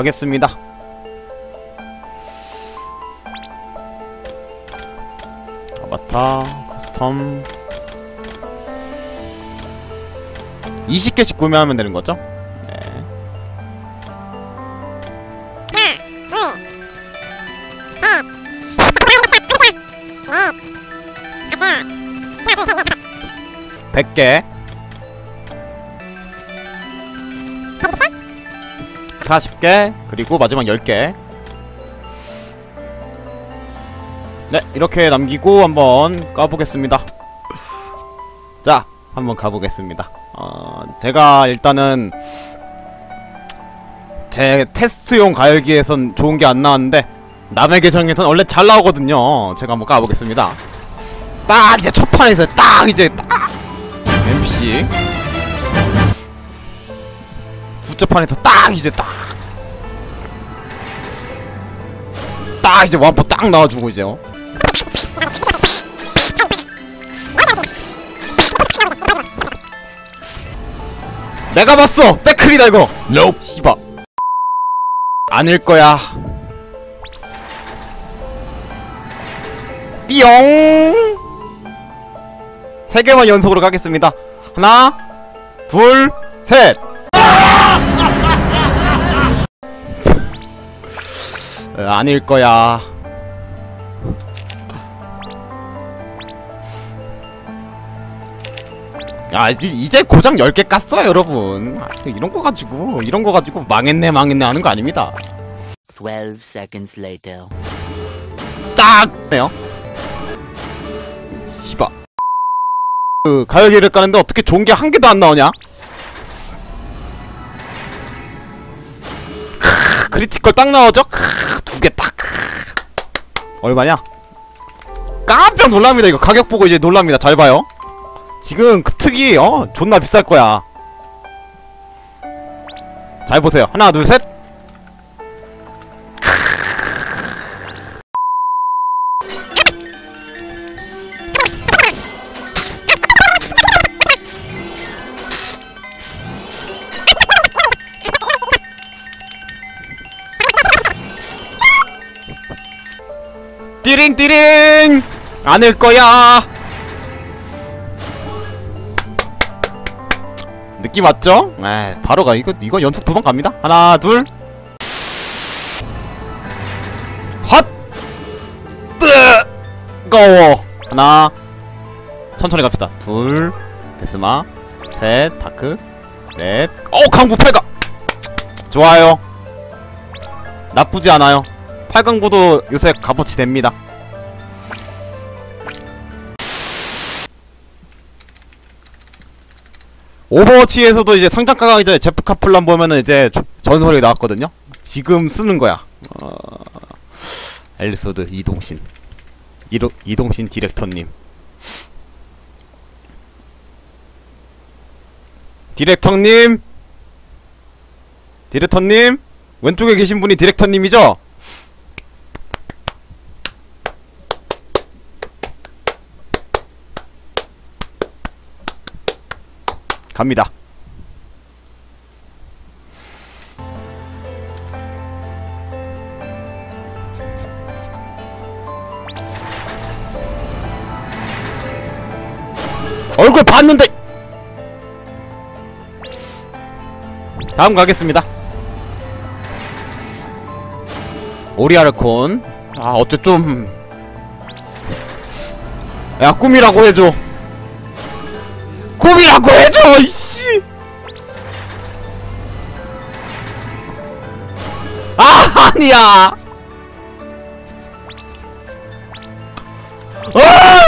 가겠습니다 아바타 커스텀 20개씩 구매하면 되는 거죠? 네. 백개 40개 그리고 마지막 10개. 네 이렇게 남기고 한번 까보겠습니다. 자 한번 가보겠습니다. 어, 제가 일단은 제 테스트용 가열기에선 좋은 게 안 나왔는데 남의 계정에선 원래 잘 나오거든요. 제가 한번 까보겠습니다. 딱 이제 첫 판에서 딱 이제 딱! MC 두째 판에서 딱 이제 딱 딱 이제 완포 딱 나와주고 이제 어. 내가 봤어! 세클이다 이거! Nope. 씨바 아닐 거야 띠용 세 개만 연속으로 가겠습니다 하나 둘셋 어, 아닐 거야 야 이제, 이제 고장 10개 깠어요 여러분 아, 이런 거 가지고 이런 거 가지고 망했네 망했네 하는 거 아닙니다 12 seconds later. 딱! 네요 씨바 그 가열기를 까는데 어떻게 좋은 게 한 개도 안 나오냐? 크, 크리티컬 딱 나오죠? 두 개 딱. 얼마냐? 깜짝 놀랍니다. 이거 가격 보고 이제 놀랍니다. 잘 봐요. 지금 그 특이 어 존나 비쌀 거야. 잘 보세요. 하나, 둘, 셋. 띠링띠링! 안을 거야! 느낌 왔죠? 에 바로 가. 이거, 이거 연속 두 번 갑니다. 하나, 둘. 헛! 뜨거워! 하나. 천천히 갑시다. 둘. 데스마. 셋. 다크. 넷. 어 강부 8강! 좋아요. 나쁘지 않아요. 8강부도 요새 값어치 됩니다. 오버워치에서도 이제 상장가가 이제 제프 카플란 보면은 이제 조- 전설이 나왔거든요. 지금 쓰는 거야. 어... 엘리소드 이동신. 이로, 이동신 디렉터님. 디렉터님. 디렉터님. 왼쪽에 계신 분이 디렉터님이죠? 갑니다. 얼굴 봤는데! 다음 가겠습니다. 오리아르콘. 아 어째 좀야 꿈이라고 해줘. 꿈이라고 해 줘 이씨. 아 아니야. 아